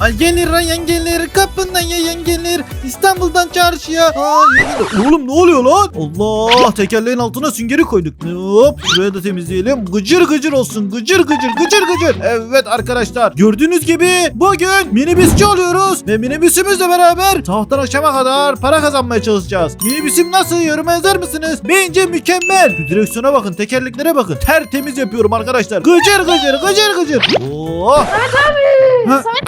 Ay gelir rayan gelir kapından yayan gelir İstanbul'dan çarşıya. Aa. Oğlum ne oluyor lan? Allah tekerleğin altına süngeri koyduk. Hop şuraya da temizleyelim. Gıcır gıcır olsun. Gıcır gıcır gıcır gıcır. Evet arkadaşlar gördüğünüz gibi bugün minibüsçü oluyoruz. Ve minibüsümüzle beraber sabahtan akşama kadar para kazanmaya çalışacağız. Minibüsüm nasıl yoruma yazar mısınız? Bence mükemmel. Şu direksiyona bakın tekerleklere bakın. Tertemiz yapıyorum arkadaşlar. Gıcır gıcır gıcır gıcır. Oo. Ha. Samet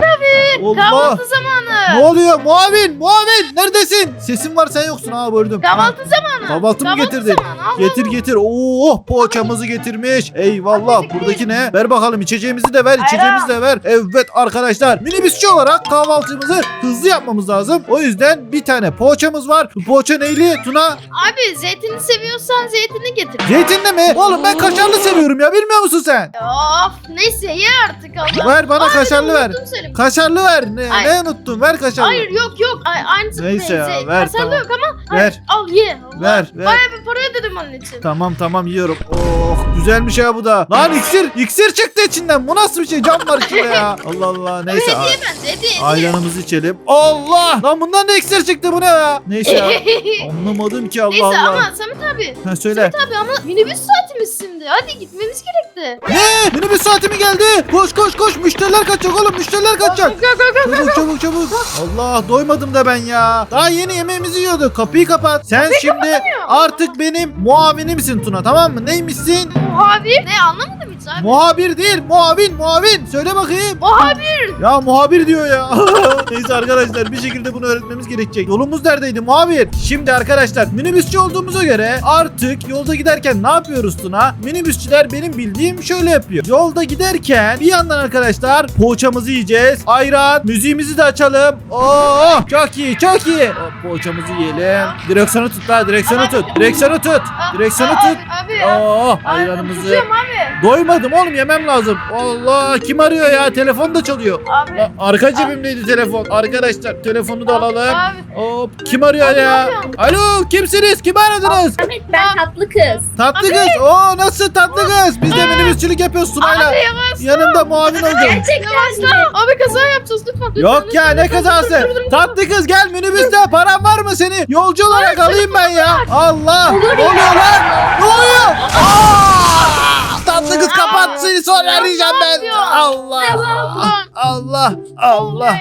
abi Allah. kahvaltı zamanı. Ne oluyor? Muavin! Muavin! Neredesin? Sesin var sen yoksun ha gördüm. Kahvaltı zamanı. Kahvaltı mı getirdin? zamanı, al. Getir getir. Oo poğaçamızı getirmiş. Eyvallah. Teşekkür Buradaki ne? Ver bakalım içeceğimizi de ver. içeceğimizi de ver. Evet arkadaşlar. Minibüsçü olarak kahvaltımızı hızlı yapmamız lazım. O yüzden bir tane poğaçamız var. Bu poğaça neyli? Tuna Abi zeytini seviyorsan zeytini getir. zeytinli mi? Oğlum ben kaşarlı seviyorum ya. Bilmiyor musun sen? Of neyse ye artık Allah. Ver bana Aa, kaşarlı ver. söyleyeyim. Kaşarlı ver. Ne, Ay. ne unuttun? Ver kaşarlı. Hayır yok yok. Ay, aynısı Neyse ya, benzer. ver, Kaşarlı tamam. yok ama. Ver. Al ye. Ver, ver. Bayağı bir para ödedim onun için. Tamam tamam yiyorum. Oh güzelmiş ya bu da. Lan iksir iksir çıktı içinden. Bu nasıl bir şey? Cam var içinde ya. Allah Allah. Neyse. Hediye a- bence hediye. hediye. Ayranımızı içelim. Allah! Lan bundan da iksir çıktı bu ne ya? Neyse ya. Anlamadım ki Allah Neyse Allah. ama Samet abi. Ha, söyle. Tabii ama minibüs saatimiz şimdi. Hadi gitmemiz gerekti. Ne? Minibüs saati mi geldi? Koş koş koş. Müşteriler kaçacak oğlum. Müşteriler kaçacak. Go, go, go. Çabuk çabuk çabuk. Allah doymadım da ben ya. Daha yeni yemeğimizi yiyorduk. Kapıyı kapat. Sen şimdi artık benim muavinimsin Tuna tamam mı? Neymişsin? Muhabir. Ne anlamadım hiç abi. Muhabir değil. Muavin muavin. Söyle bakayım. Muhabir. Ya muhabir diyor ya. Neyse arkadaşlar bir şekilde bunu öğretmemiz gerekecek. Yolumuz neredeydi muhabir? Şimdi arkadaşlar minibüsçü olduğumuza göre artık yolda giderken ne yapıyoruz Tuna? Minibüsçüler benim bildiğim şöyle yapıyor. Yolda giderken bir yandan arkadaşlar poğaçamızı yiyeceğiz. Ayran, müziğimizi de açalım. Oo, çok iyi, çok iyi. Hop, poğaçamızı yiyelim. Direksiyonu tut la, direksiyonu tut. Direksiyonu tut. Direksiyonu tut. Abi. abi. Oo, Ay, ayranımızı. tutuyorum abi. Doymadım oğlum yemem lazım. Allah kim arıyor ya? Telefon da çalıyor. Abi. Ya, arka cebimdeydi telefon. Arkadaşlar telefonu da alalım. Abi. Hop kim arıyor Abi, ya? yapıyorsun? Alo kimsiniz? Kimi aradınız? Ben tatlı kız. Tatlı kız. Oo nasıl tatlı kız? Biz de minibüsçülük yapıyoruz Sunay'la. Abi yavaş. Yanımda muavin oldum. Gerçekten mi? Abi kaza yapacağız lütfen. lütfen Yok ya lütfen, ne lütfen, kazası? Tatlı kız gel minibüste param var mı seni? Yolcu olarak alayım ben ya. Allah. Ne oluyor lan? Ne oluyor? Aa! Tatlı kız kapat seni sonra arayacağım ben. Allah. Ulan, Allah. ne Allah.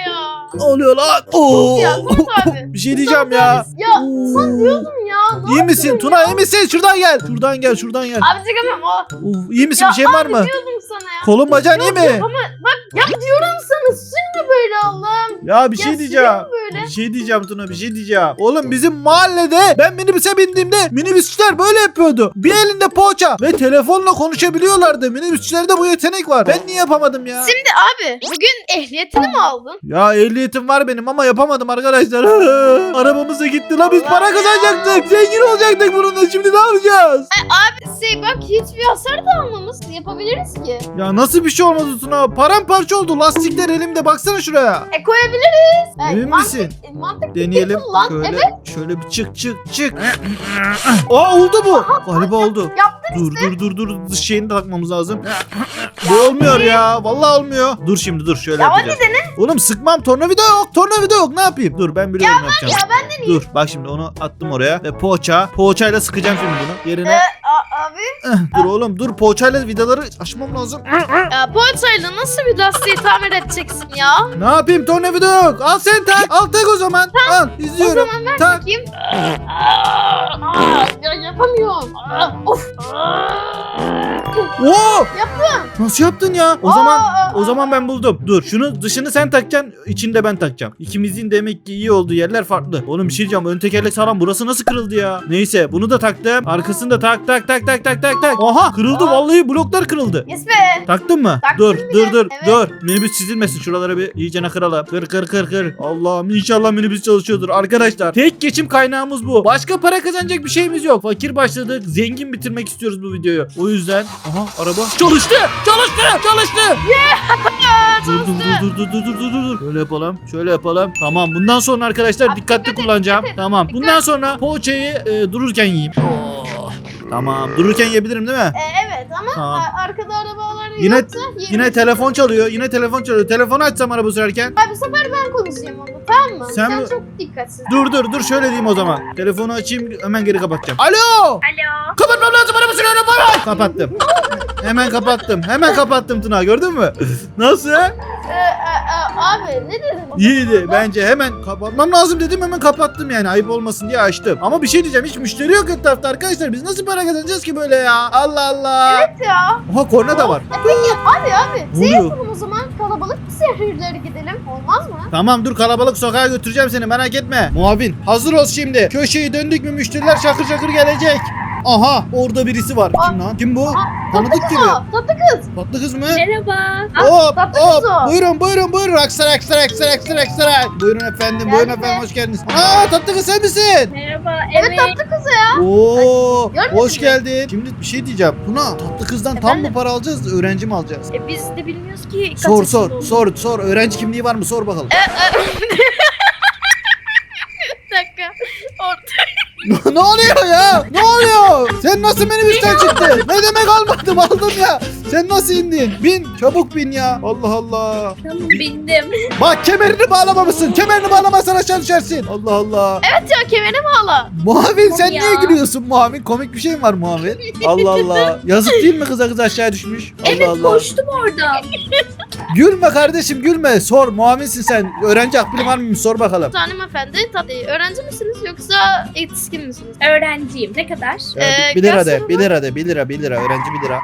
Ne oluyor lan? Oo. Ya abi. Bir şey diyeceğim ya. Ya sen diyordum ya. ne İyi misin? yapıyorsun Tuna ya? iyi misin? Şuradan gel. Şuradan gel. Şuradan gel. Abi çıkamam o. Uf, iyi misin? Ya Bir şeyin var abi mı? diyordum sana ya. Kolun bacağın iyi Yok, mi? yok Ama bak ya diyorum sana sürme böyle Allah'ım. Ya bir Ya şey diyeceğim. böyle. Bir şey diyeceğim Tuna bir şey diyeceğim. Oğlum bizim mahallede ben minibüse bindiğimde minibüsçüler böyle yapıyordu. Bir elinde poğaça ve telefonla konuşabiliyorlardı. Minibüsçülerde bu yetenek var. Ben niye yapamadım ya? Şimdi abi bugün ehliyetini mi aldın? Ya ehliyetim var benim ama yapamadım arkadaşlar. Arabamız da gitti la biz para kazanacaktık. Zengin olacaktık bununla şimdi ne yapacağız? Şey bak hiçbir hasar da almamış. Yapabiliriz ki. Ya nasıl bir şey olmadı Tuna? Paramparça oldu. Lastikler elimde. Baksana şuraya. E koyabiliriz. E, Emin mantık- misin? e, Mantık Deneyelim. Lan, Şöyle, evet. şöyle bir çık çık çık. Aa oldu bu. Galiba oldu. Yaptın Dur dur dur dur. Dış şeyini de takmamız lazım. Bu olmuyor ya. Vallahi olmuyor. Dur şimdi dur şöyle Ya yapacağız. Oğlum sıkmam. Tornavida yok. Tornavida yok. Ne yapayım? Dur ben biliyorum ne yapacağım. ya ben deneyeyim. Dur bak şimdi onu attım oraya ve poğaça. Poğaçayla sıkacağım şimdi bunu. Yerine. a- abi. dur oğlum dur poğaçayla vidaları açmam lazım. Ya poğaçayla nasıl bir lastiği tamir edeceksin ya? Ne yapayım tornavida yok. Al sen tak. Al tak o zaman. Al O izliyorum. zaman ver Tak. bakayım. Aa, ya yapamıyorum. Of. Oo! Yaptım. Nasıl yaptın ya? O zaman o zaman ben buldum. Dur şunu dışını sen takacaksın, içinde ben takacağım. İkimizin demek ki iyi olduğu yerler farklı. Oğlum bir şey diyeceğim. Ön tekerlek sağlam. Burası nasıl kırıldı ya? Neyse bunu da taktım. Arkasını da tak tak tak tak tak tak tak. Aha kırıldı Aa. vallahi bloklar kırıldı. Yes be. Taktın mı? Taktım dur bile, dur dur evet. dur. Minibüs çizilmesin şuralara bir iyicene kıralım. Kır kır kır kır. Allah'ım inşallah minibüs çalışıyordur arkadaşlar. Tek geçim kaynağımız bu. Başka para kazanacak bir şeyimiz yok. Fakir başladık. Zengin bitirmek istiyoruz bu videoyu. O yüzden aha araba çalıştı. Çalıştı. Çalıştı. Aa, Dur dur dur dur dur dur dur dur dur. Şöyle yapalım. Şöyle yapalım. Tamam. Bundan sonra arkadaşlar Abi dikkatli dikkat kullanacağım. dikkat. Tamam. Bundan sonra poğaçayı e, dururken yiyeyim. Oh. Tamam. Dururken yiyebilirim değil mi? E, evet ama Tamam. a- arkada arabalar Yine- yoksa. Yine telefon çalıyor. Yine telefon çalıyor. Telefonu açsam araba sürerken. Abi bu sefer ben konuşayım onu tamam mı? Sen Sen, çok dikkatsiz. Dur dur dur şöyle diyeyim o zaman. Telefonu açayım hemen geri kapatacağım. Alo! Alo. Kapatmam lazım araba sürüyorum bay bay. Kapattım. hemen kapattım. Hemen kapattım Tuna gördün mü? Nasıl? E, e, e, abi ne dedin? İyiydi bence hemen kapatmam lazım dedim hemen kapattım yani ayıp olmasın diye açtım. Ama bir şey diyeceğim hiç müşteri yok etrafta arkadaşlar biz nasıl para kazanacağız ki böyle ya? Allah Allah. Evet ya. Oha korna da var. Abi abi. Ne oluyor? Yapalım o zaman kalabalık bir şehirlere gidelim. Olmaz mı? Tamam dur kalabalık sokağa götüreceğim seni merak etme. Muavin hazır ol şimdi. Köşeyi döndük mü müşteriler şakır şakır gelecek. Aha orada birisi var. Kim lan? Kim bu? Aa, Tanıdık gibi. Aa, tatlı kız. Tatlı kız mı? Merhaba. Hop tatlı hop. kız o. Buyurun buyurun buyurun. Aksara aksara aksara aksara aksara. Buyurun efendim buyurun Geldi. efendim hoş geldiniz. Aa tatlı kız sen misin? Merhaba. Evet, Evet. tatlı kız ya. Oo, Görmedin hoş mi? geldin. Şimdi bir şey diyeceğim. Buna tatlı kızdan tam mı Efendim? para alacağız, öğrenci mi alacağız? E, biz de bilmiyoruz ki kaç Sor yaşında sor, olduğunu. sor sor. Öğrenci kimliği var mı? Sor bakalım. Bir dakika. Orta. ne oluyor ya? Ne oluyor? Nasıl minibüsten çıktın? Ne demek almadım aldım ya. Sen nasıl indin? Bin çabuk bin ya. Allah Allah. Tamam bindim. Bak kemerini bağlamamışsın. Kemerini bağlamazsan aşağı düşersin. Allah Allah. Evet ya kemerine bağla. Muavin sen Ya. niye gülüyorsun Muavin? Komik bir şey mi var Muavin? Allah Allah. Yazık değil mi kıza kız aşağı düşmüş? Allah Evet Allah. koştum oradan. Gülme kardeşim gülme. Sor muavinsin sen. Öğrenci akbili var mıymış sor bakalım. Hanımefendi e, öğrenci misiniz yoksa yetişkin misiniz? Öğrenciyim. Ne kadar? Ee, 1 lira de. garsonu 1 lira de. 1 lira 1 lira. Öğrenci 1 lira.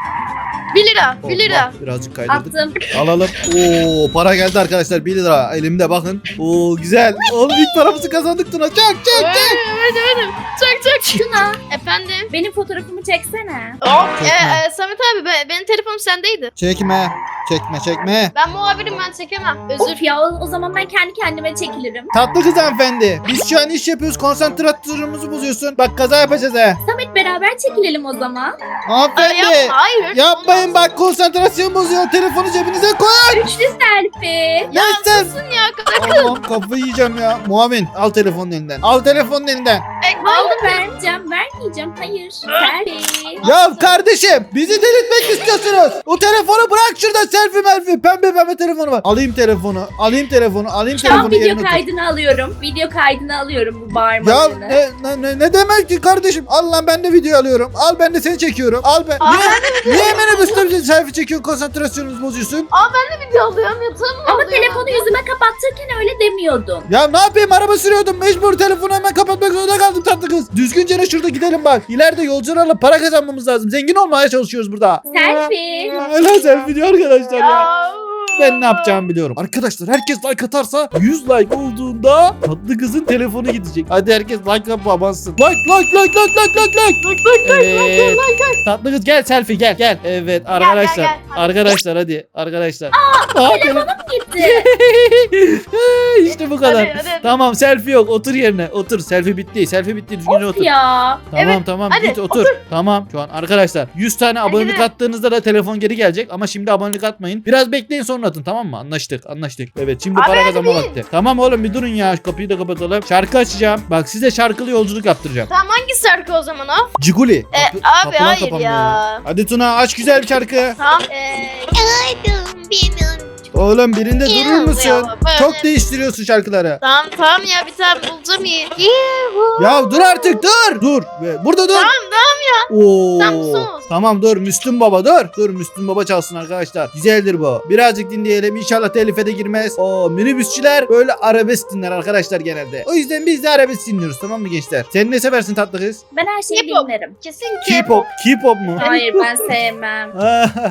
1 lira. 1 lira. Allah, Birazcık kaydırdık. Attım. Alalım. Oo para geldi arkadaşlar 1 lira. Elimde bakın. Oo güzel. Oğlum ilk paramızı kazandık Tuna. Çak çak çak. evet evet. Çak çak. Tuna Efendim. benim fotoğrafımı çeksene. Hop. Çekme. E, e, Samet abi be- benim telefonum sendeydi. Çekme. Çekme çekme. Ben muhabirim ben çekemem. Özür. Of ya o, o zaman ben kendi kendime çekilirim. Tatlı kız hanımefendi. Biz şu an iş yapıyoruz. Konsantrasyonumuzu bozuyorsun. Bak kaza yapacağız ha. Samet beraber çekilelim o zaman. Hanımefendi. yapma hayır. Yapmayın bak konsantrasyon bozuyor. Telefonu cebinize koyun. Üçlü selfie. Ya sen- susun ya kadar. Allah'ım kafayı yiyeceğim ya. Muavin al telefonun elinden. Al telefonun elinden. E, aldım. vermeyeceğim vermeyeceğim. Hayır. Selfie. Ya kardeşim bizi delirtmek istiyorsunuz. O telefonu bırak şurada selfie melfi. Pembe pembe telefonu var. Alayım telefonu. Alayım telefonu. Alayım Şu an telefonu video yerine koy. kaydını alıyorum. Video kaydını alıyorum bu Ya bağırmalarını. ne, ne, ne, ne demek ki kardeşim? Al lan ben de video alıyorum. Al ben de seni çekiyorum. Al ben. Aa, Niye, niye minibüste bize selfie çekiyorsun konsantrasyonumuzu bozuyorsun? video alıyorum yatağım mı Ama oluyor? telefonu yüzüme kapattırken öyle demiyordun. Ya ne yapayım araba sürüyordum mecbur telefonu hemen kapatmak zorunda kaldım tatlı kız. Düzgünce ne şurada gidelim bak. İleride yolcularla para kazanmamız lazım. Zengin olmaya çalışıyoruz burada. Selfie. Hala selfie diyor arkadaşlar ya. Ya. Ben ne yapacağımı biliyorum. Arkadaşlar herkes like atarsa 100 like olduğunda tatlı kızın telefonu gidecek. Hadi herkes like yap abansın. Like like like like like like like. Evet. Tatlı kız gel selfie gel gel. Evet arkadaşlar. gel. Arkadaşlar hadi arkadaşlar. Aa, Telefonum gitti. işte bu kadar. Hadi, hadi, hadi. Tamam selfie yok. Otur yerine. Otur. Selfie bitti. Selfie bitti. Düzgünce of otur. ya. Tamam Evet, tamam hadi, git otur. Tamam şu an arkadaşlar 100 tane abonelik attığınızda da telefon geri gelecek ama şimdi abonelik atmayın. Biraz bekleyin sonra atın tamam mı? Anlaştık anlaştık. Evet şimdi Abi, para kazanma bin. vakti. Tamam oğlum bir durun ya kapıyı da kapatalım. Şarkı açacağım. Bak size şarkılı yolculuk yaptıracağım. Tamam hangi şarkı o zaman o? Ciguli. E, Kapı- abi kapılar hayır kapanmıyor ya. Hadi Tuna aç güzel bir şarkı. Tamam. Eee. Oğlum birinde durur Yalnız musun? ya, böyle. Çok değiştiriyorsun şarkıları. Tamam tamam ya bir tane bulacağım. Yuhu. Ya dur artık dur. Dur. Ve Burada dur. Tamam tamam. Oo. Tamam, dur Müslüm Baba dur. Dur Müslüm Baba çalsın arkadaşlar. Güzeldir bu. Birazcık dinleyelim. İnşallah telife de girmez. O minibüsçüler böyle arabesk dinler arkadaşlar genelde. O yüzden biz de arabesk dinliyoruz tamam mı gençler? Sen ne seversin tatlı kız? Ben her şeyi K-pop. dinlerim. Kesin ki. K-pop. K-pop mu? Hayır ben sevmem.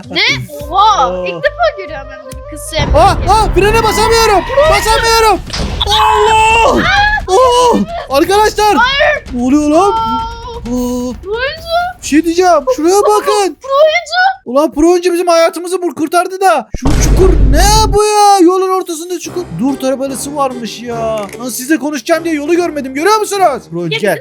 Ne? Oha. Aa. İlk defa görüyorum ben de bir kız sevmiyor. Ah ah frene basamıyorum. Basamıyorum. Allah. Oh, arkadaşlar. Ne oluyor lan? Oh, bir şey diyeceğim. Şuraya bakın. Pro oyuncu. Ulan pro oyuncu bizim hayatımızı bur kurtardı da. Şu çukur ne bu ya? Yolun ortasında çukur. Dur tabelası varmış ya. Lan size konuşacağım diye yolu görmedim. Görüyor musunuz? Ya gel.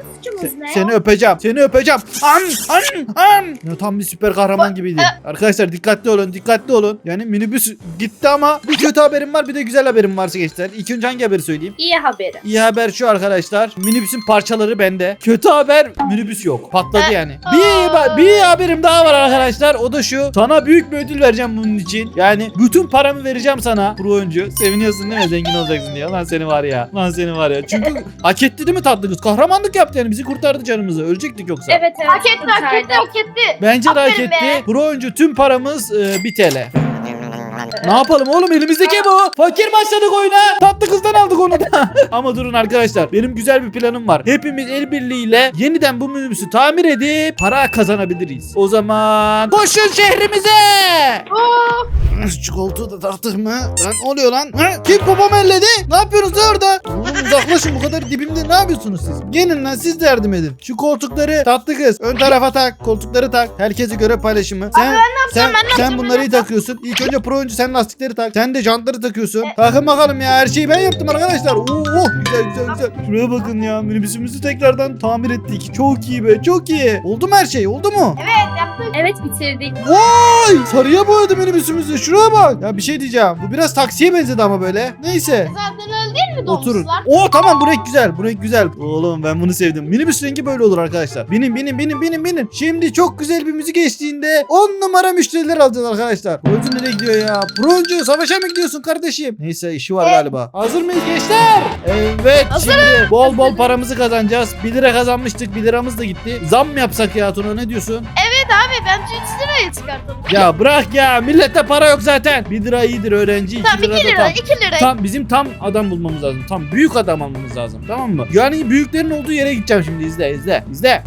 ne? Seni öpeceğim. Seni öpeceğim. An an an. Ya tam bir süper kahraman gibiydi. Arkadaşlar dikkatli olun. Dikkatli olun. Yani minibüs gitti ama bir kötü haberim var bir de güzel haberim varsa gençler. İlk önce hangi haberi söyleyeyim? İyi haberi. İyi haber şu arkadaşlar. Minibüsün parçaları bende. Kötü haber minibüs yok. Patladı yani. Bir, bir haberim daha var arkadaşlar. O da şu. Sana büyük bir ödül vereceğim bunun için. Yani bütün paramı vereceğim sana. Pro oyuncu. Seviniyorsun değil mi? Zengin olacaksın diye. Lan seni var ya. Lan seni var ya. Çünkü hak etti değil mi tatlı kız? Kahramanlık yaptı yani. Bizi kurtardı canımızı. Ölecektik yoksa. Evet evet. Hak etti hak etti hak etti. Bence de hak Aferin etti. Pro oyuncu tüm paramız e, 1 TL. Ne yapalım oğlum elimizdeki bu. Fakir başladık oyuna. Tatlı kızdan aldık onu da. Ama durun arkadaşlar. Benim güzel bir planım var. Hepimiz el birliğiyle yeniden bu minibüsü tamir edip para kazanabiliriz. O zaman koşun şehrimize. Şu koltuğu da tartır mı? Lan ne oluyor lan? Ha? Kim babamı elledi? Ne yapıyorsunuz orada? Oğlum uzaklaşın bu kadar dibimde ne yapıyorsunuz siz? Gelin lan siz de yardım edin. Şu koltukları tatlı kız ön tarafa tak. Koltukları tak. Herkese göre paylaşımı. Sen, sen, ben ne sen yapacağım, bunları ben iyi ne takıyorsun. İlk önce pro oyuncu sen lastikleri tak. Sen de jantları takıyorsun. Takın bakalım ya her şeyi ben yaptım arkadaşlar. Oo, oh, güzel güzel güzel. Şuraya bakın ya minibüsümüzü tekrardan tamir ettik. Çok iyi be çok iyi. Oldu mu her şey? Oldu mu? evet yaptık. Evet bitirdik. Vay! Sarıya boyadı minibüsümüzü. Şuraya bak. Ya bir şey diyeceğim. Bu biraz taksiye benzedi ama böyle. Neyse. Zaten öyle değil mi Oturun. Oo tamam bu renk güzel. Bu renk güzel. Oğlum ben bunu sevdim. Minibüs rengi böyle olur arkadaşlar. Binin binin binin binin binin. Şimdi çok güzel bir müzik eşliğinde 10 numara müşteriler alacağız arkadaşlar. Broncu nereye gidiyor ya? Broncu savaşa mı gidiyorsun kardeşim? Neyse işi var galiba. Hazır mıyız gençler? Evet şimdi bol bol paramızı kazanacağız. 1 lira kazanmıştık 1 liramız da gitti. Zam mı yapsak ya Tuna ne diyorsun? Bence 3 liraya çıkartalım. Ya bırak ya millette para yok zaten. 1 lira iyidir öğrenci 2 Tamam lira 2 da lira tam. 2 lira. Tam bizim tam adam bulmamız lazım. Tam büyük adam almamız lazım. Tamam mı? Yani büyüklerin olduğu yere gideceğim şimdi. izle izle. izle.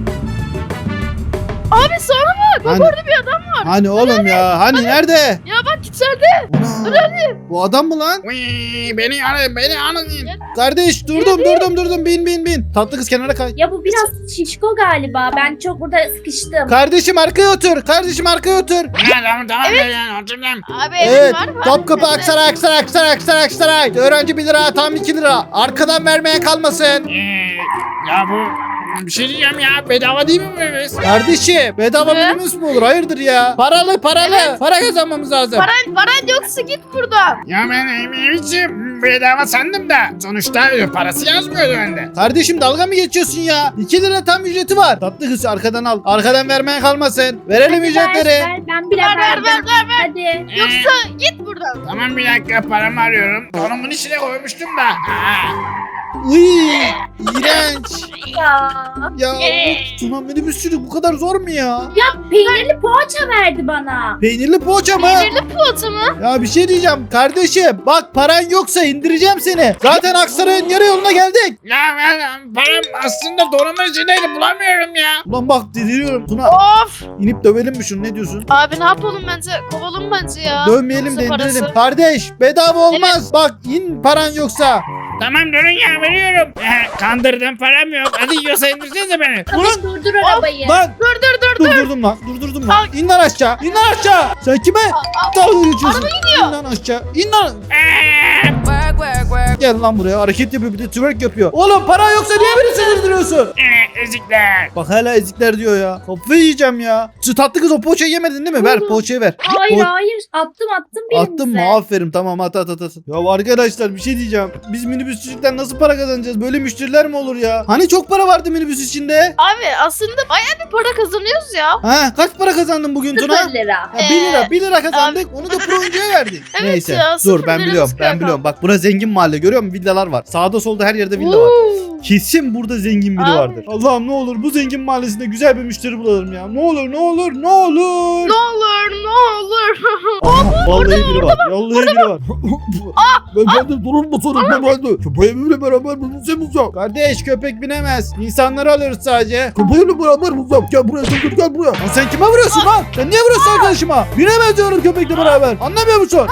Abi sonra bak Hani, orada bir adam var. hani oğlum ya? Hani nerede? Ya bak içeride. Bu adam mı lan? beni alın beni alın. Kardeş durdum durdum durdum bin bin bin. Tatlı kız kenara kay. Ya bu biraz şişko galiba. Ben çok burada sıkıştım. Kardeşim arkaya otur. Kardeşim arkaya otur. Tamam tamam evet. oturdum. Abi Evet. evet. var var. Topkapı Aksaray Aksaray Aksaray Aksaray Aksaray. Öğrenci 1 lira tam 2 lira. Arkadan vermeye kalmasın. Ee, ya bu bir şey diyeceğim ya bedava değil mi bu minibüs? Kardeşim bedava Ne? minibüs mü olur? Hayırdır ya? Paralı paralı. Evet. Para kazanmamız lazım. Paran, paran yoksa git buradan. Ya ben minibüsü bedava sandım da sonuçta e, parası yazmıyordu önde. Kardeşim dalga mı geçiyorsun ya? 2 lira tam ücreti var. Tatlı kız arkadan al. Arkadan vermeye kalmasın. Verelim Hadi ücretleri. ver, ver, ben bile Ver ver verdim. ver ver. ver. Hadi. Ee, Yoksa git buradan. Tamam bir dakika paramı arıyorum. Tonumun içine koymuştum da. Ha. Iy, iğrenç. Ya. Ya Tuna minibüsçülük bu kadar zor mu ya? Ya peynirli poğaça verdi bana. Peynirli poğaça mı? Peynirli poğaça mı? Ya bir şey diyeceğim kardeşim. Bak paran yoksa indireceğim seni. Zaten Aksaray'ın yarı yoluna geldik. Ya ben param aslında tonumun içindeydi bulamıyorum ya. Ulan bak deliriyorum. Tuna Of. inip dövelim mi şunu ne diyorsun? Abi ne yapalım bence? Kovalım bence ya. Dövmeyelim de Yoksa indirelim. parası- Kardeş bedava olmaz. Bak in paran yoksa. Tamam durun ya veriyorum. Kandırdım param yok. Hadi yiyorsa indirsenize beni. Hadi durdur arabayı. Lan Dur dur dur dur. durdurdum lan. Durdurdum lan. İn lan aşağı. İn lan aşağı. Sen kime dalga geçiyorsun? Araba gidiyor. İn lan aşağı. İn lan. Gel lan buraya hareket yapıyor bir de twerk yapıyor. Oğlum para yoksa niye beni sinirlendiriyorsun? eh, Ezikler. Bak hala ezikler diyor ya. Kafayı yiyeceğim ya. Şu tatlı kız o poğaçayı yemedin değil mi? Ver poğaçayı ver. Hayır O- hayır. Attım attım birimize. Attın mı? Aferin tamam at at at at. Ya arkadaşlar bir şey diyeceğim. Biz minibüsçülükten nasıl para kazanacağız? Böyle müşteriler mi olur ya? Hani çok para vardı minibüs içinde? Abi aslında bayağı bir para kazanıyoruz ya. Ha kaç para kazandın bugün Tuna? Sıfır lira. Ya 1 lira 1 lira kazandık onu da pro oyuncuya verdik. Evet Neyse ya, dur sıfır ben lira biliyorum sıfır ben rakam. biliyorum. Bak bura zengin mahalle görüyor musun? Villalar var. Sağda solda her yerde villa var. Oo. Kesin burada zengin biri Abi. vardır. Allah'ım ne olur bu zengin mahallesinde güzel bir müşteri bulalım ya. Ne olur ne olur ne olur. Ne olur ne olur. Aha, vallahi biri var. Vallahi biri var. ben de durur musunuz de. Köpeğimle beraber bulunacağız ya. Kardeş köpek binemez. İnsanları alıyoruz sadece. Köpeğimle beraber bulacağım. Gel buraya dur gel buraya. Lan sen kime vuruyorsun lan? Sen niye vuruyorsun arkadaşıma? Binemez diyorum köpekle beraber. Anlamıyor musun?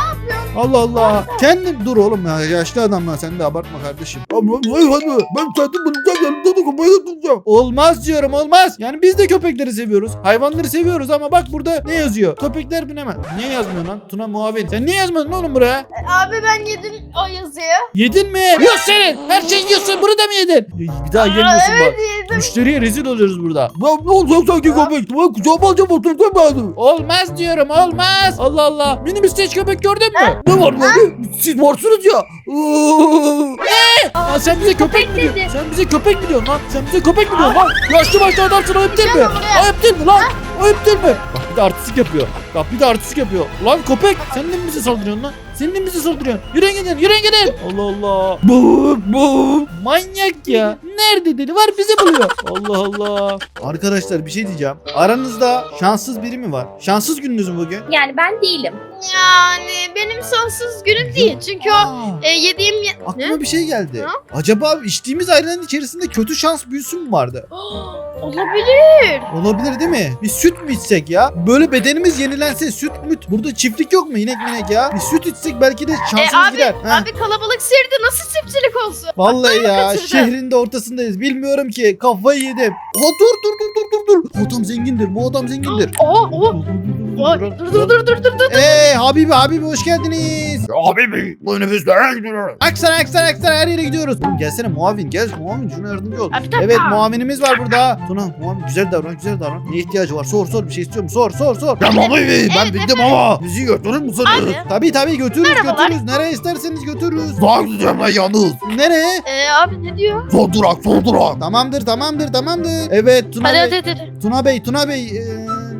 Allah Allah. Kendin dur oğlum ya. Yaşlı adam lan sen de abartma kardeşim. Abi, hadi, ben kendim bulacağım tutacağım. Olmaz diyorum olmaz. Yani biz de köpekleri seviyoruz. Hayvanları seviyoruz ama bak burada ne yazıyor? Köpekler binemez. Niye yazmıyorsun lan? Tuna muavin. Sen niye yazmadın oğlum buraya? Abi ben yedim o yazıyı. Yedin mi? Yok senin. Her şeyi yiyorsun. Bunu da mı yedin? Bir daha Aa, yemiyorsun evet bak. yedim. Müşteriye rezil oluyoruz burada. Ne olacak sanki köpek? Ben kucağıma alacağım oturtacağım ben. Olmaz diyorum olmaz. Allah Allah. Minibüste hiç köpek gördün mü? Ne var böyle? Siz varsınız ya. Ne? Lan sen bize köpek mi diyorsun? Sen bize köpek mi diyorsun lan? Sen bize köpek mi diyorsun lan? Yaşlı başlı adamsın ayıp değil mi? Ayıp değil mi lan? Ayıp değil mi? Bir de artistik yapıyor. Bak bir de artistik yapıyor. Lan köpek sen de mi bize saldırıyorsun lan? Sen de mi bize saldırıyorsun? Yürüyün gidin yürüyün gidin. Allah Allah. Bu bu. Manyak ya. Nerede deli var bizi buluyor. Allah Allah. Arkadaşlar bir şey diyeceğim. Aranızda şanssız biri mi var? Şanssız gününüz mü bugün? Yani ben değilim. Yani benim sonsuz günüm değil. Çünkü o Aa, e, yediğim... ye- aklıma bir şey geldi. Ne? Acaba içtiğimiz ayranın içerisinde kötü şans büyüsü mü vardı? Olabilir. Olabilir değil mi? Bir süt mü içsek ya? Böyle bedenimiz yenilense süt müt. Burada çiftlik yok mu inek minek ya? Bir süt içsek belki de E, şansımız abi, gider. Ha. abi kalabalık şehirde nasıl çiftçilik olsun? Vallahi ya kaçırdı. şehrin de ortasındayız. Bilmiyorum ki kafayı yedim. Ha dur dur dur dur dur dur. Bu adam zengindir. Bu adam zengindir. Oo, oo. Aa, Dur dur dur dur dur dur. Eee Habibi Habibi hoş geldiniz. Habibi bu nefeslere gidiyorum. Aksan aksan aksan her yere gidiyoruz. Gelsene muavin gel muavin şuna yardımcı ol. Abi, bir dakika. Evet muavinimiz var burada. Tuna muavin güzel davran güzel davran. Ne ihtiyacı var sor sor bir şey istiyor mu sor sor sor. Ya Habibi ben Evet, bildim ama bizi götürür müsünüz? Abi. Tabii tabii götürürüz Merhabalar. götürürüz. Nereye isterseniz götürürüz. Daha gideceğim ben yalnız. Nereye? E, abi ne diyor? Son durak son durak. Tamamdır tamamdır tamamdır. Evet Tuna Hadi Bey. hadi hadi. Tuna Bey Tuna Bey. e,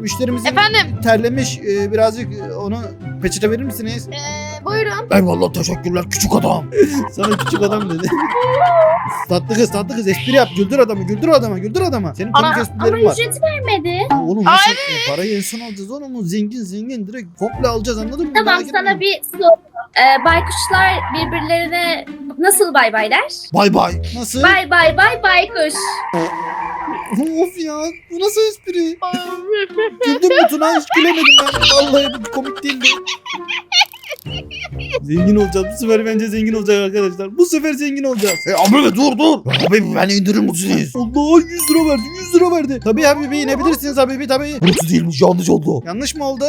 müşterimizin Efendim? terlemiş e, birazcık e, onu peçete verir misiniz? E, buyurun. Eyvallah teşekkürler küçük adam. Sana küçük adam dedi. tatlı kız tatlı kız espri yap güldür adamı güldür adamı güldür adamı. Senin komik Ana, Ama esprilerin var. ücret vermedi. Oğlum nasıl e, parayı en son alacağız oğlum zengin zengin direkt komple alacağız anladın mı? Tamam Merak sana etme. bir soru. Ee, baykuşlar birbirlerine nasıl bay bay der? Bay bay. Nasıl? Bay bay bay baykuş. of ya bu nasıl espri? Güldün mü Tuna hiç gülemedim ben. Vallahi bu komik değildi. zengin olacağız. Bu sefer bence zengin olacağız arkadaşlar. Bu sefer zengin olacağız. Hey Habibi dur dur. Ya Habibi beni indirir misiniz? Allah 100 lira verdi 100 lira verdi. Tabii Habibi inebilirsiniz Habibi tabii. Burası değilmiş yanlış oldu. Yanlış mı oldu?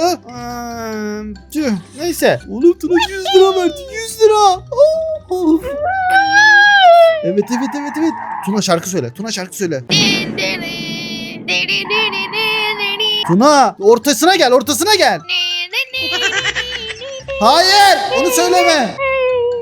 Tüh neyse. Oğlum Tuna 100 lira verdi 100 lira. Oh. evet evet evet evet. Tuna şarkı söyle. Tuna şarkı söyle. Tuna ortasına gel ortasına gel. Hayır onu söyleme.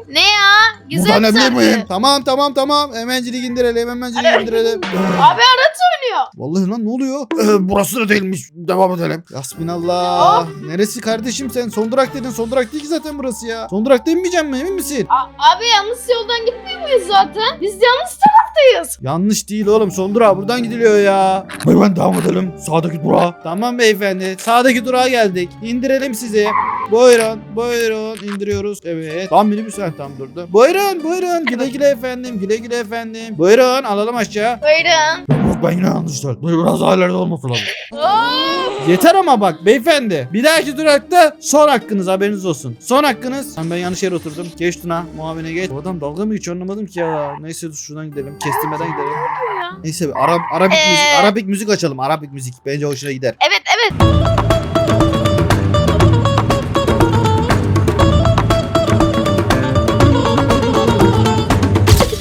ne ya? Güzel Buradan şarkı. miyim? Tamam tamam tamam. Hemencilik indirelim hemencilik indirelim. Abi araç oynuyor. Vallahi lan ne oluyor? Ee, burası da değilmiş. Devam edelim. Yasminallah. Neresi kardeşim sen? Son durak dedin. Son durak değil ki zaten burası ya. Son durakta inmeyeceğim mi? Emin misin? A- abi yanlış yoldan gitmiyor muyuz zaten? Biz yanlış taraftayız. Yanlış değil oğlum. Son durağa buradan gidiliyor ya. Hemen devam edelim. Sağdaki durağa. Tamam beyefendi. Sağdaki durağa geldik. İndirelim sizi. Buyurun. Buyurun. indiriyoruz. Evet. Tam minibüs ha, tam durdu. Buyurun. Buyurun. Güle güle efendim. Güle güle efendim. Buyurun. Alalım aşağı. Buyurun. Ben yine yanlışlar. Böyle biraz daha ileride olması lazım. Yeter ama bak beyefendi. Bir dahaki durakta son hakkınız haberiniz olsun. Son hakkınız. Lan ben yanlış yere oturdum. Geç Tuna. Muavine geç. Bu adam dalga mı geçiyor anlamadım ki ya. Neyse dur şuradan gidelim. Kestirmeden gidelim. Neyse Arap, Arabik, Ee? müzik, Arabik müzik açalım. Arabik müzik. Bence hoşuna gider. Evet evet.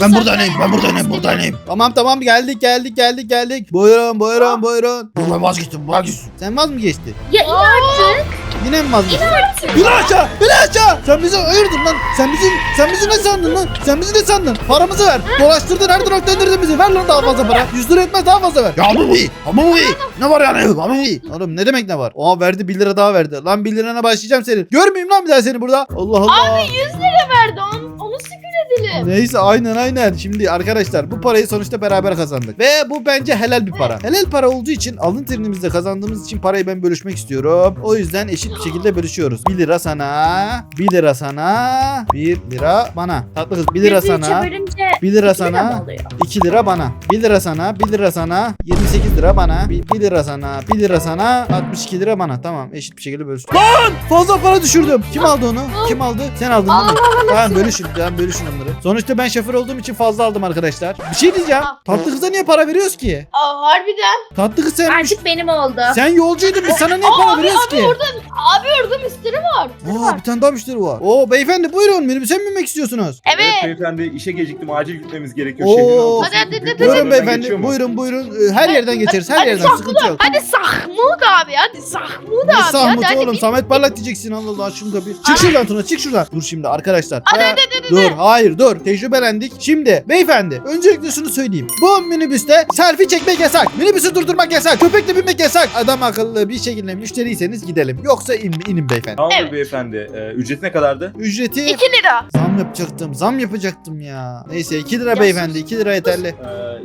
Ben buradayım. Ben buradayım. Buradayım. Tamam tamam geldik geldik geldik geldik. Buyurun buyurun buyurun. Dur ben vazgeçtim. Vazgeçtim. Sen vaz mı geçtin? Ya in artık. Yine mi vazgeçtin? artık. Yürü aşağı! Yürü aşağı! Sen bizi ayırdın lan! Sen bizi, sen bizi ne sandın lan? Sen bizi ne sandın? Paramızı ver! Dolaştırdın her durak döndürdün bizi! Ver lan daha fazla para! 100 lira etmez daha fazla ver! Ya Habibi. Habibi. Ne var yani? Habibi. Oğlum ne demek ne var? Oha verdi 1 lira daha verdi. Lan 1 lirana başlayacağım senin. Görmeyeyim lan bir daha seni burada. Allah Allah. Abi 100 lira verdi. Onu, onu şükür edelim. Neyse aynen aynen. Şimdi arkadaşlar bu parayı sonuçta beraber kazandık. Ve bu bence helal bir para. Helal para olduğu için alın terimizde kazandığımız için parayı ben bölüşmek istiyorum. O yüzden eşit bir şekilde bölüşüyoruz. 1 lira sana, 1 lira sana, 1 lira bana. Tatlı kız 1 lira Yüzü üçe sana, bölünce 1 lira iki lira mı sana, oluyor? 2 lira bana. 1 lira sana, 1 lira sana, 28 lira. lira bana. 1 lira sana. 1 lira sana. 62 lira bana. Tamam eşit bir şekilde bölüştük. Lan! Fazla para düşürdüm. Kim aldı onu? Kim aldı? Sen aldın değil mi? Tamam bölüşün. Tamam bölüşün onları. Sonuçta ben şoför olduğum için fazla aldım arkadaşlar. Bir şey diyeceğim. Al. Tatlı kıza niye para veriyoruz ki? Aa, harbiden. Tatlı kız sen, Artık benim oldu. sen yolcuydun biz sana niye para veriyoruz ki? Abi orada müşteri var. Müşteri Aa var. bir tane daha müşteri var. Oo beyefendi buyurun minibüse mi binmek istiyorsunuz? Evet. beyefendi işe geciktim acil gitmemiz gerekiyor. Oo. Şehrin. Hadi, hadi, hadi, Büyük hadi. Buyurun yoldan beyefendi mu? buyurun buyurun. Ee, Her yerden geçeriz her Hadi yerden Sahmut sıkıntı yok. Hadi Sahmut abi hadi Sahmut Ne abi. Sahmut hadi, oğlum hadi. Samet Parlak diyeceksin Allah Allah şunu kapıyı. Çık şuradan Tuna çık şuradan. Dur şimdi arkadaşlar. Hadi, Ha, hadi, hadi, Dur hayır dur tecrübelendik. Şimdi beyefendi öncelikle şunu söyleyeyim. Bu minibüste selfie çekmek yasak. Minibüsü durdurmak yasak. Köpekle binmek yasak. Adam akıllı bir şekilde müşteriyseniz gidelim. Yoksa in, inin beyefendi. Tamamdır Evet. beyefendi. Ee, ücreti ne kadardı? Ücreti 2 lira. zam yapacaktım. Zam yapacaktım ya. Neyse 2 lira beyefendi. sus. 2 lira yeterli. Ee,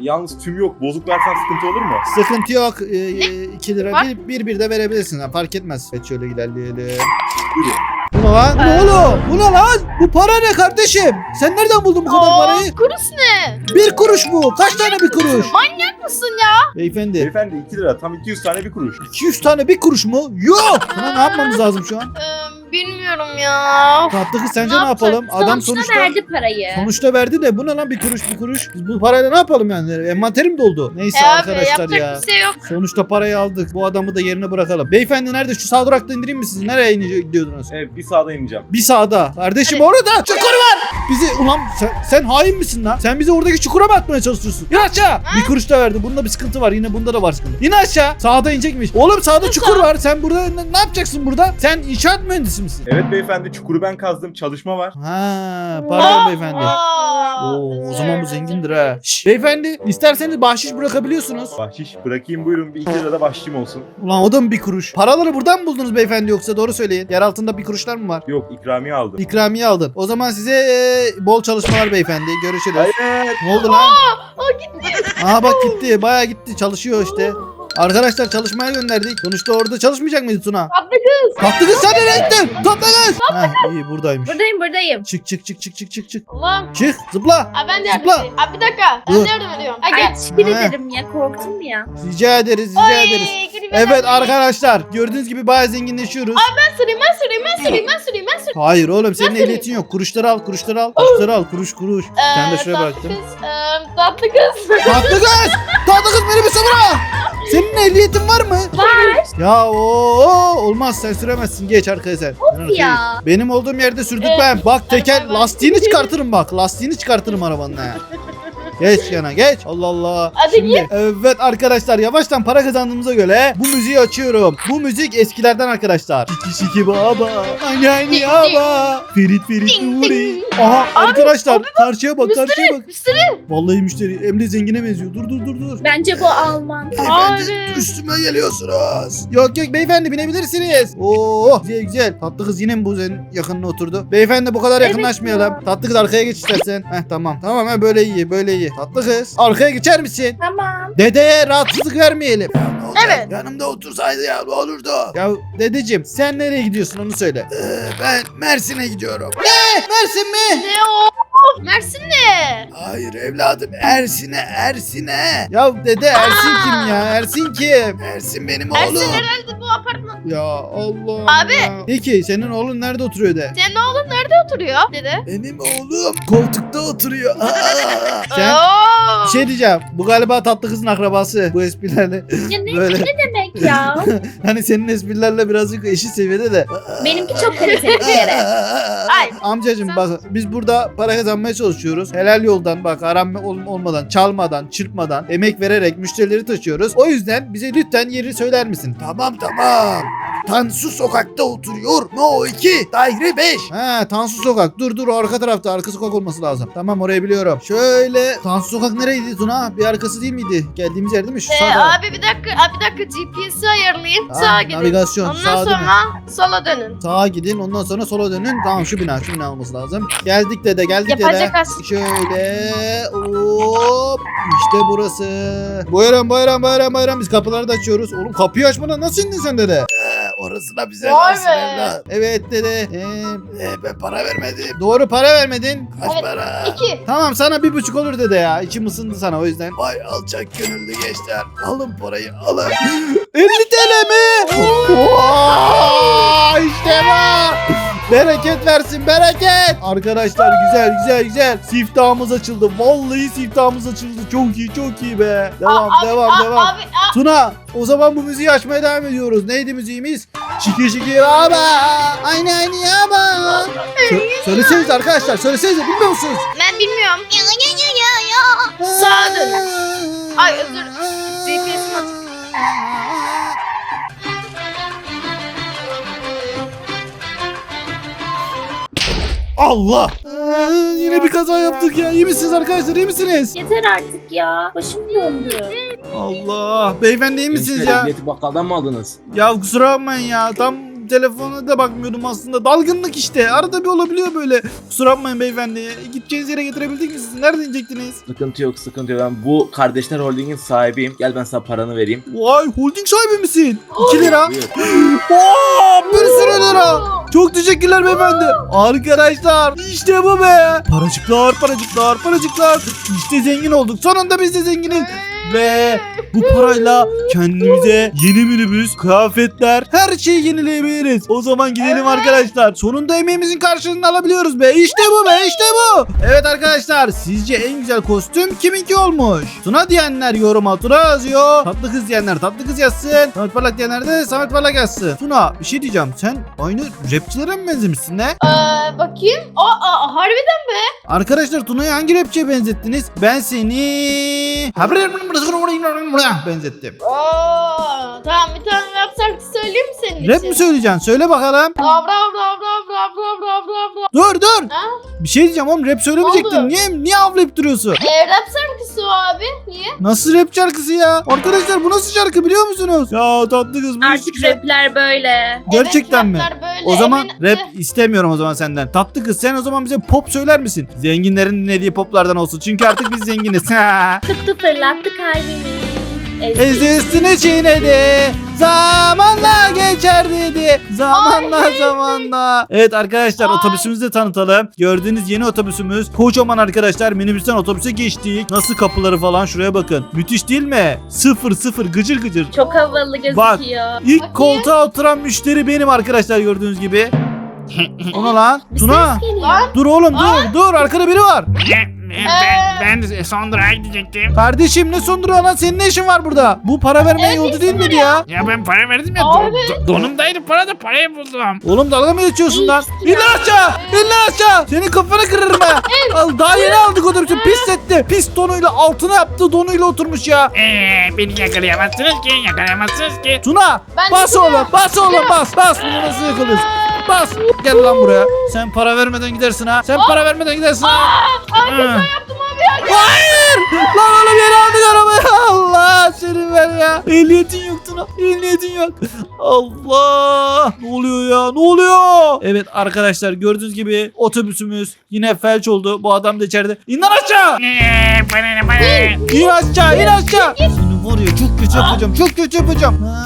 yalnız tüm yok. Bozuk versen sıkıntı olur mu? Sıkıntı yok. 2 lira Var? bir, bir bir de verebilirsin. Ha, fark etmez. Evet şöyle ilerleyelim. Buyurun. Ne lan? Ne oğlum? Bu ne lan? Bu para ne kardeşim? Sen nereden buldun bu kadar Aa, parayı? Kuruş ne? Bir kuruş bu. Kaç tane bir kuruş? Manyak mısın ya? Beyefendi. Beyefendi 2 lira. Tam 200 tane bir kuruş. 200 tane bir kuruş mu? Yok. Buna ne yapmamız lazım şu an? Ee, bilmiyorum ya. Tatlı kız sence Ne ne, yapalım? yapacağız? Adam Sonuçta, sonuçta verdi parayı. sonuçta verdi de bu ne lan bir kuruş bir kuruş? Biz bu parayla ne yapalım yani? Envanterim doldu. Neyse E abi arkadaşlar yapacak ya. bir şey yok. Sonuçta parayı aldık. Bu adamı da yerine bırakalım. Beyefendi nerede? Şu sağ durakta indireyim mi sizi? Nereye gidiyordunuz? Evet bir sağda ineceğim. Bir sağda. Kardeşim Hadi. orada çukur var. Bizi ulan sen, sen hain misin lan? Sen bizi oradaki çukura mı atmaya çalışıyorsun? İn aşağı. Bir kuruş da verdi. Bunda bir sıkıntı var. Yine bunda da var sıkıntı. İn aşağı. Sağda inecekmiş. Oğlum sağda çukur var. Sen burada ne, ne yapacaksın burada? Sen inşaat mühendisi misin? Evet beyefendi çukuru ben kazdım. Çalışma var. Ha, pardon beyefendi. Oo, o zaman bu zengindir ha. Şş, beyefendi isterseniz bahşiş bırakabiliyorsunuz. Bahşiş bırakayım buyurun. Bir 2 lira da bahşişim olsun. Ulan o da mı bir kuruş? Paraları buradan mı buldunuz beyefendi yoksa doğru söyleyin. Yer altında bir kuruşlar mı var? Yok ikramiye aldım. İkramiye aldın. O zaman size e, bol çalışmalar beyefendi. Görüşürüz. Hayır. Ne oldu lan? Aa gitti. Aha bak gitti. Bayağı gitti. Çalışıyor işte. Arkadaşlar çalışmaya gönderdik. Sonuçta orada çalışmayacak mıydı Tuna? Tatlı kız. Tatlı kız sen nereye gittin? Tatlı kız. Heh, iyi buradaymış. Buradayım buradayım. Çık çık çık çık çık çık çık. Allah'ım. Çık zıpla. Abi ben de yardım Zıpla. edeyim. Abi bir dakika. Ben Dur. de yardım ediyorum. Ay Ay gel. teşekkür Ha. ederim ya korktum ya. Rica ederiz rica Oy, ederiz. gülüm, Evet arkadaşlar gördüğünüz gibi bayağı zenginleşiyoruz. Ben süreyim ben süreyim ben süreyim ben süreyim ben süreyim. Hayır oğlum senin Nasıl? ehliyetin yok. Kuruşları al kuruşları al. Kuruşları al kuruş kuruş. Sen de Ee, şuraya tatlı bıraktım. Kız, ee, tatlı kız. Tatlı kız! Tatlı kız beni bir bırak! Ehliyetin var mı? Var. Ya o olmaz sen süremezsin geç arkaya sen. Ben arkaya ya. geç. Benim olduğum yerde sürdük Evet. ben. Bak teker Bay bay. lastiğini çıkartırım bak. Lastiğini çıkartırım arabanın ha. Geç yana geç. Allah Allah. Hadi Şimdi, evet arkadaşlar yavaştan para kazandığımıza göre bu müziği açıyorum. Bu müzik eskilerden arkadaşlar. Şiki şiki baba. Ani ani yaba. Ferit ferit nuri. Aha arkadaşlar abi karşıya bak karşıya bak. Müşteri. Vallahi müşteri Emre zengine benziyor. Dur dur dur dur. Bence bu Alman. Abi. üstüme geliyorsunuz. Yok yok beyefendi binebilirsiniz. Oo güzel güzel. Tatlı kız yine mi bu senin yakınına oturdu? Beyefendi bu kadar Evet yakınlaşmayalım. ya. Tatlı kız arkaya geç istersen. Heh tamam. Tamam ha böyle iyi böyle iyi. Tatlı kız arkaya geçer misin? Tamam. Dedeye rahatsızlık vermeyelim. Evet. Yanımda otursaydı ya ne olurdu? Ya dedeciğim sen nereye gidiyorsun onu söyle. Ee, ben Mersin'e gidiyorum. Mersin mi? Ne o? Mersin ne? Hayır evladım Ersin'e Ersin'e. Ya dede Ersin kim ya? Ersin kim? Ersin benim Ersin oğlum. herhalde bu apartman. Ya Allah. Abi. Ya. Peki senin oğlun nerede oturuyor de? Senin oğlun nerede oturuyor dede? Benim oğlum koltukta oturuyor. Aa! Sen-. Bir şey diyeceğim. Bu galiba tatlı kızın akrabası. Bu esprilerle. Ya ne, Böyle. ne demek ya? Hani senin esprilerle birazcık eşit seviyede de. Benimki çok kaliteli bir yere. Ay. Amcacım bak biz burada para kazanmaya çalışıyoruz. Helal yoldan bak aram ol- olmadan, çalmadan, çırpmadan, emek vererek müşterileri taşıyoruz. O yüzden bize lütfen yeri söyler misin? tamam tamam. Tansu sokakta oturuyor. No 2 daire 5. Ha Tansu Sokak. Dur dur arka tarafta. Arka sokak olması lazım. Tamam orayı biliyorum. Şöyle Tansu Sokak nereydi Tuna? Bir arkası değil miydi? Geldiğimiz yer değil mi? Şu Ee, sağda. abi bir dakika, abi bir dakika GPS'i ayarlayayım. Tamam, Sağa gidin. navigasyon, Ondan sağa sonra sola dönün. Sağa gidin ondan sonra sola dönün. Tamam şu bina şu bina olması lazım. Geldik dede geldik dede. Yapacak az. Şöyle hop işte burası. Buyurun buyurun buyurun buyurun biz kapıları da açıyoruz. Oğlum kapıyı açmadan nasıl indin sen dede? Orasına bize Vay kalsın be. evlat. Evet dede. Ee, Ee, ben para vermedim. doğru para vermedin. Kaç Evet. para? İki. Tamam sana bir buçuk olur dede ya. İçim ısındı sana o yüzden. Vay alçak gönüllü gençler. Alın parayı alın. 50 TL mi? Oo, işte bu. Bereket versin bereket. Arkadaşlar güzel güzel güzel. Siftahımız açıldı. Vallahi siftahımız açıldı. Çok iyi çok iyi be. Devam Aa, abi, devam aa, devam. Abi, aa, Tuna o zaman bu müziği açmaya devam ediyoruz. Neydi müziğimiz? Şiki şiki baba. Aynı aynı yaba. Sö- söyleseniz arkadaşlar söylesenize bilmiyor musunuz? ben bilmiyorum. Ya ya ya ya ya. Sağa dön. Ay özür. Allah. Ee, yine bir kaza yaptık ya. İyi misiniz arkadaşlar? İyi misiniz? Yeter artık ya. Başım döndü. Allah. Beyefendi iyi misiniz ya? ehliyeti bakkaldan mı aldınız? Ya kusura bakmayın ya. Tam telefona da bakmıyordum aslında. Dalgınlık işte. Arada bir olabiliyor böyle. Kusura bakmayın beyefendi. Gideceğiniz yere getirebildik mi sizi? Nereden inecektiniz? Sıkıntı yok sıkıntı yok. Ben bu Kardeşler Holding'in sahibiyim. Gel ben sana paranı vereyim. Vay holding sahibi misin? 2 lira. Oo, bir sürü lira. Çok teşekkürler beyefendi. Arkadaşlar işte bu be. Paracıklar paracıklar paracıklar. İşte zengin olduk. Sonunda biz de zenginiz. Ve bu parayla kendimize yeni minibüs, kıyafetler, her şeyi yenileyebiliriz. O zaman gidelim arkadaşlar. Sonunda emeğimizin karşılığını alabiliyoruz be. İşte bu be, işte bu. Evet arkadaşlar, sizce en güzel kostüm kiminki olmuş? Tuna diyenler yorum altına yazıyor. Tatlı kız diyenler tatlı kız yazsın. Samet Parlak diyenler de Samet Parlak yazsın. Tuna bir şey diyeceğim. Sen aynı rapçilere mi benzemişsin ne? Ee, bakayım. Aa, aa harbiden Arkadaşlar Tuna'yı hangi rapçiye benzettiniz? Ben seni... Arabaya benzettim. Oo, tamam bir tane rap şarkısı söyleyeyim mi senin Rap için? mi söyleyeceksin? Söyle bakalım. Abra abra abra abra abra abra abra abra. Dur dur. Ha? Bir şey diyeceğim oğlum rap söylemeyecektin. Niye, niye avlayıp duruyorsun? E, rap şarkısı o abi. Niye? Nasıl rap şarkısı ya? Arkadaşlar bu nasıl şarkı biliyor musunuz? Ya tatlı kız bu Artık şarkı. rapler böyle. Gerçekten mi? rapler böyle. O zaman Emin- rap istemiyorum o zaman senden. Tatlı kız sen o zaman bize pop söyler misin? Zenginlerin dinlediği poplardan olsun. Çünkü artık biz zenginiz. Ha. Tıptı fırlattı kalbimi. Üstüne çiğnedi. Zamanla geçer dedi. Zamanla Ay. zamanla. Evet arkadaşlar Ay. otobüsümüzü de tanıtalım. Gördüğünüz yeni otobüsümüz. Kocaman arkadaşlar minibüsten otobüse geçtik. Nasıl kapıları falan şuraya bakın. Müthiş değil mi? Sıfır sıfır gıcır gıcır. Çok havalı gözüküyor. Bak. İlk Bakayım. koltuğa oturan müşteri benim arkadaşlar gördüğünüz gibi. Ona lan. Bir Tuna. ses geliyor. Lan Dur oğlum dur dur arkada biri var. Ben, ben son durağa gidecektim. Kardeşim ne son duruyor lan senin ne işin var burada? Bu para vermeye Evet, yolcu değil miydi ya? Ya ben para verdim ya. Abi. do- do- donumdaydı para da parayı buldum. Oğlum dalga mı geçiyorsun lan? İyi İn lan aşağı! İn lan aşağı! Senin kafanı kırarım ha! Al, daha yeni aldık otobüsü pis etti. Pis donuyla altına yaptı donuyla oturmuş ya. Eee beni yakalayamazsınız ki yakalayamazsınız ki. Tuna Ben bas oğlum bas oğlum bas bas bunu nasıl yakalıyoruz? Bas gel lan buraya. Sen para vermeden gidersin ha. Sen para vermeden gidersin ha. Kaza yaptım abi ya. Hayır! Lan oğlum yeni aldık arabayı. Allah seni ver ya. Ehliyetin yok Tuna. Ehliyetin yok. Allah! Ne oluyor ya? Ne oluyor? Evet arkadaşlar gördüğünüz gibi otobüsümüz yine felç oldu. Bu adam da içeride. İn lan aşağı! Bana ne bana ne. İn aşağı, in aşağı! Seni var ya çok kötü yapacağım. Çok kötü yapacağım. Ha.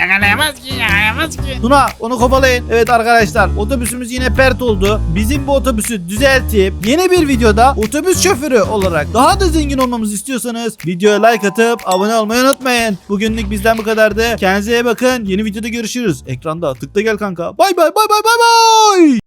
Yakalayamaz ki yakalayamaz ki. Tuna onu kovalayın. Evet arkadaşlar otobüsümüz yine pert oldu. Bizim bu otobüsü düzeltip yeni bir videoda otobüs şoförü olarak daha da zengin olmamızı istiyorsanız videoya like atıp abone olmayı unutmayın. Bugünlük bizden bu kadardı. Kendinize iyi bakın. Yeni videoda görüşürüz. Ekranda tıkla gel kanka. Bay bay bay bay bay bay.